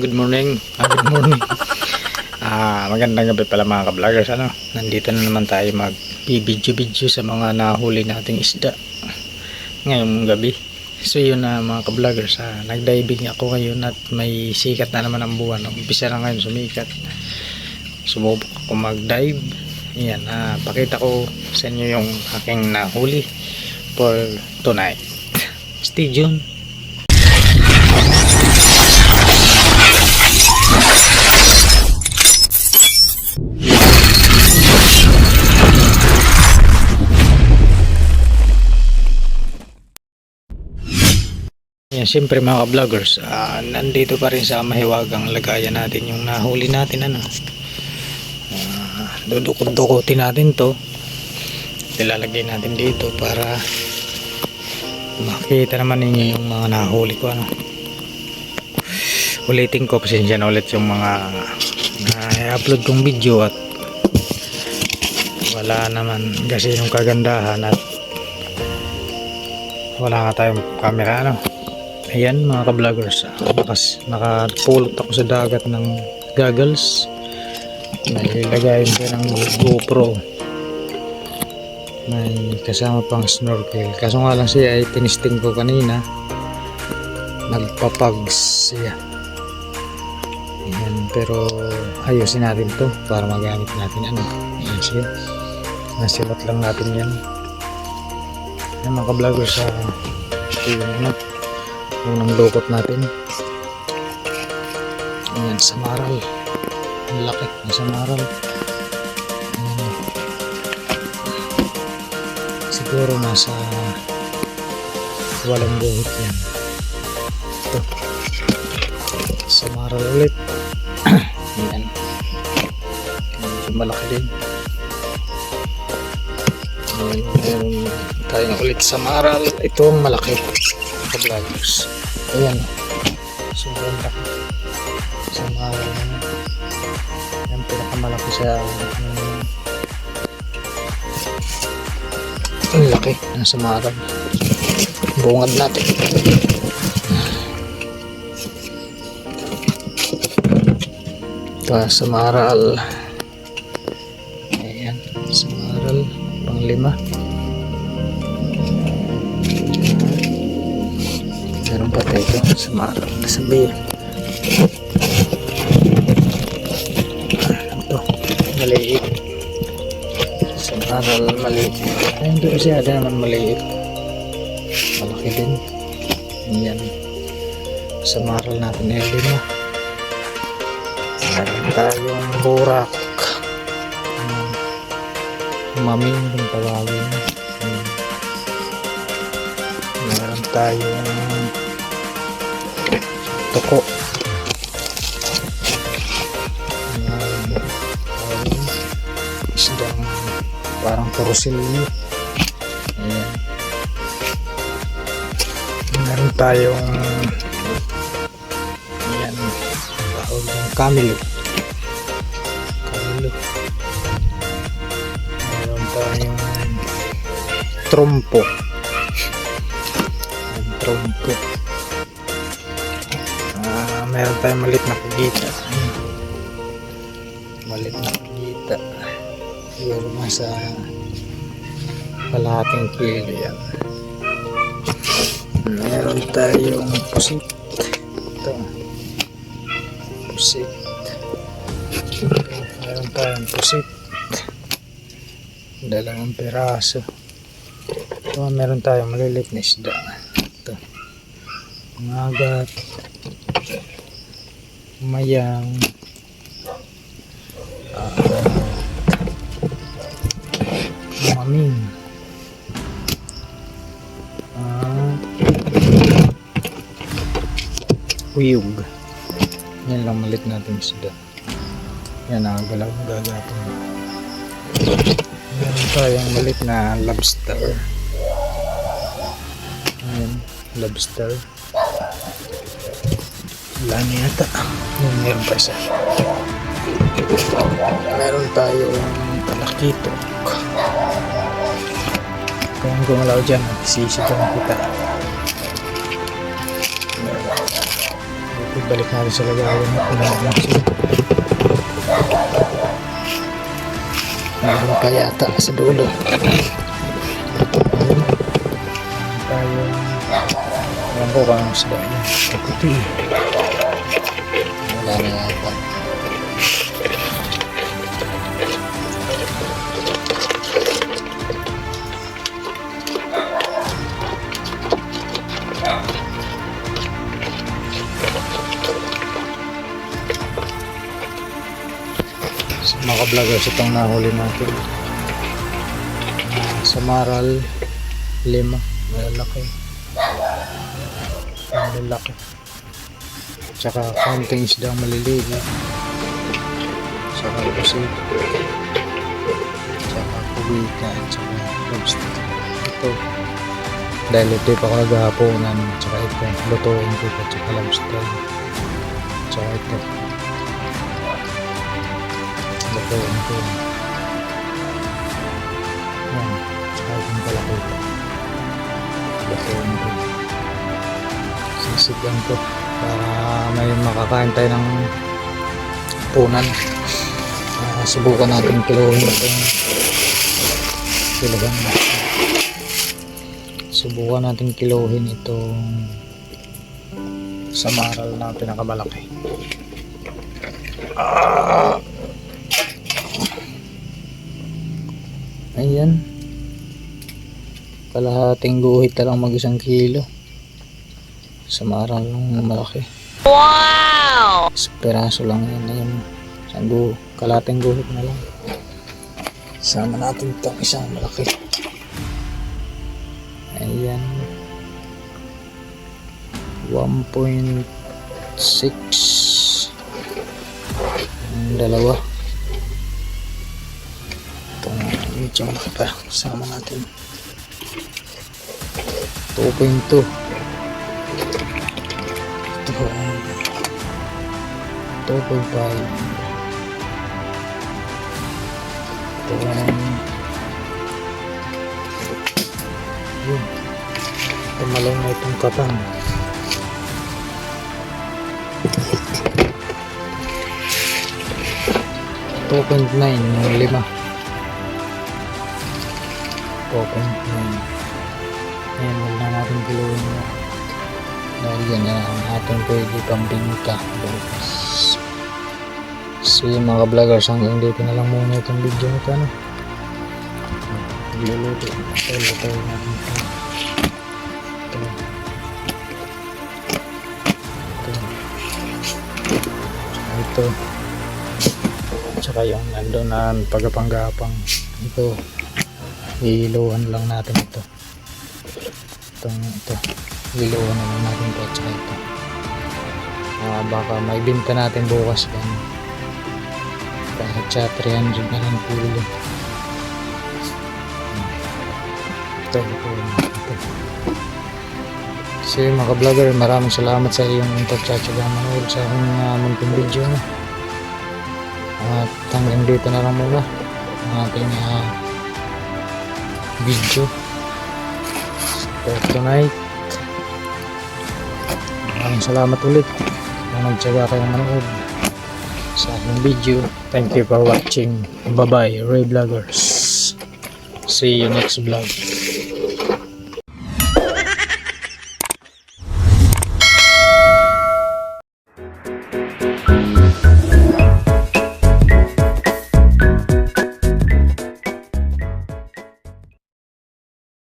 Good morning. Ah, good morning. Ah, magandang gabi pala mga ka-vloggers. Ano? Nandito na naman tayo mag-video-video sa mga nahuli nating isda ngayong gabi. So yun na mga ka-vloggers. Ah, nag-diving ako ngayon at may sikat na naman ang buwan. Umpisa na ngayon sumikat. Sumubok ako mag-dive. Yan, ah, pakita ko sa inyo yung aking nahuli for tonight. Stay tuned. Yan, siyempre mga vloggers, ah, nandito pa rin sa mahiwagang lagayan natin yung nahuli natin ano. Ah, dudukot-dukutin natin to. Ilalagay natin dito para makita naman ninyo yung mga nahuli ko ano. Ulitin ko, pasensya na ulit yung mga na-upload kong video at wala naman kasi yung kagandahan at wala nga tayong camera ano ayan mga ka-vloggers ah, nakas, nakapulot ako sa dagat ng goggles. Nilagayin ko ng GoPro. May kasama pang snorkel. Kaso nga lang siya ay tinisting ko kanina. Nagpapags siya. Ayan pero ayusin natin to para magamit natin ano. Ayan siya nasilat lang natin yan. Ayan mga ka-vloggers sa yung ano unang lukot natin. Ayan sa maral. Ang laki ng sa maral. Ayan. Siguro nasa walang buhit yan. Ito. Sa maral ulit. Ayan. Medyo malaki din. Ayan meron tayong ulit sa maral. Ito ang malaki ka-vloggers. Ayan. Sobrang laki. Sa mga yan pinakamalaki sa um, ang laki. Ng samarang bungad natin. Ito samaral ayan samaral pang lima Meron pa tayo ito sa maraw na sabihin. Ano to? Maliit. Sa maral maliit. Ayun doon siya, ada naman maliit. Malaki din. Yan. Sa maral natin ay lima. Meron tayong burak. Maming kung tawagin. Ayan. Meron tayong Ayun. Isdang parang kurusilyo. Ayan. Meron tayong ayan. Tawag yung kamilo. Kamilo. Meron tayong trompo. Ayan, trompo. Meron tayong malit na kagita. Malit na kagita. Siguro nasa kalahating kilo yan. Meron tayong pusit. Ito. Pusit. Meron tayong pusit. Dalawang piraso. Ito, meron tayong maliliit na isda. Ito. Ngagat mayang. Ah, maming. Ah, uyog yan lang malit natin sida yan nakagalaw gagapon. Meron tayong malit na lobster. Ayan lobster wala na yata yung isa meron tayong talakito kung gumalaw dyan sisigaw kita ito balik natin sa lagayan na pinagyan sila. Meron pa yata sa dulo. Tayo. Alam ko kung anong sila yun. Kaputi. Wala na yata. itong nahuli natin. Ah, sa Maral lima. Malalaki. Malalaki tsaka konting isdang maliliit tsaka kasi tsaka kubika tsaka lobster. Ito. Dahil ito pa ako naghahaponan tsaka ito lutuin ko pa tsaka lobster. Tsaka ito. Lutuin ko. Yan tsaka itong palaki ito lutuin ko. Sisigan ko para may makakain tayo ng punan. Uh, subukan natin kilohin itong kilohan subukan natin kilohin itong samaral na pinakamalaki. Ah! ayan. Kalahating guhit na lang mag isang kilo samaral ng malaki Wow! Peraso lang yan. Ayun. Isang gu kalating guhit na lang. Sama natin itong isang malaki. Ayan. 1.6 Ang dalawa. Itong medyo malaki pa. Sama natin. 2.2 2.5 ito ay yun tumalaw na itong katang Two point nine yung lima. Two point nine. Ayan, wala na natin kiluhin na. Dahil yan na ang ating pwede pang binta bukas. So yun mga vloggers, hanggang dito na lang muna itong video nito. Ano? Luluto. Ito, luto natin ito. Ito. Ito. Ito. Tsaka yung nandun na pagkapanggapang. Ito. Hihiluhan lang natin ito. Itong ito liluwan na lang natin ito at saka ito Ah, baka may binta natin bukas yan kahit sa 300 na lang Hmm. ito natin ito. So mga vlogger maraming salamat sa iyong pagtsatsaga manood sa aking uh, munting video. At hanggang dito na lang muna ang ating ah, video for tonight. Maraming salamat ulit kung nagtsaga kayong manood sa aking video. Thank you for watching. Bye-bye, Ray Vloggers. See you next vlog.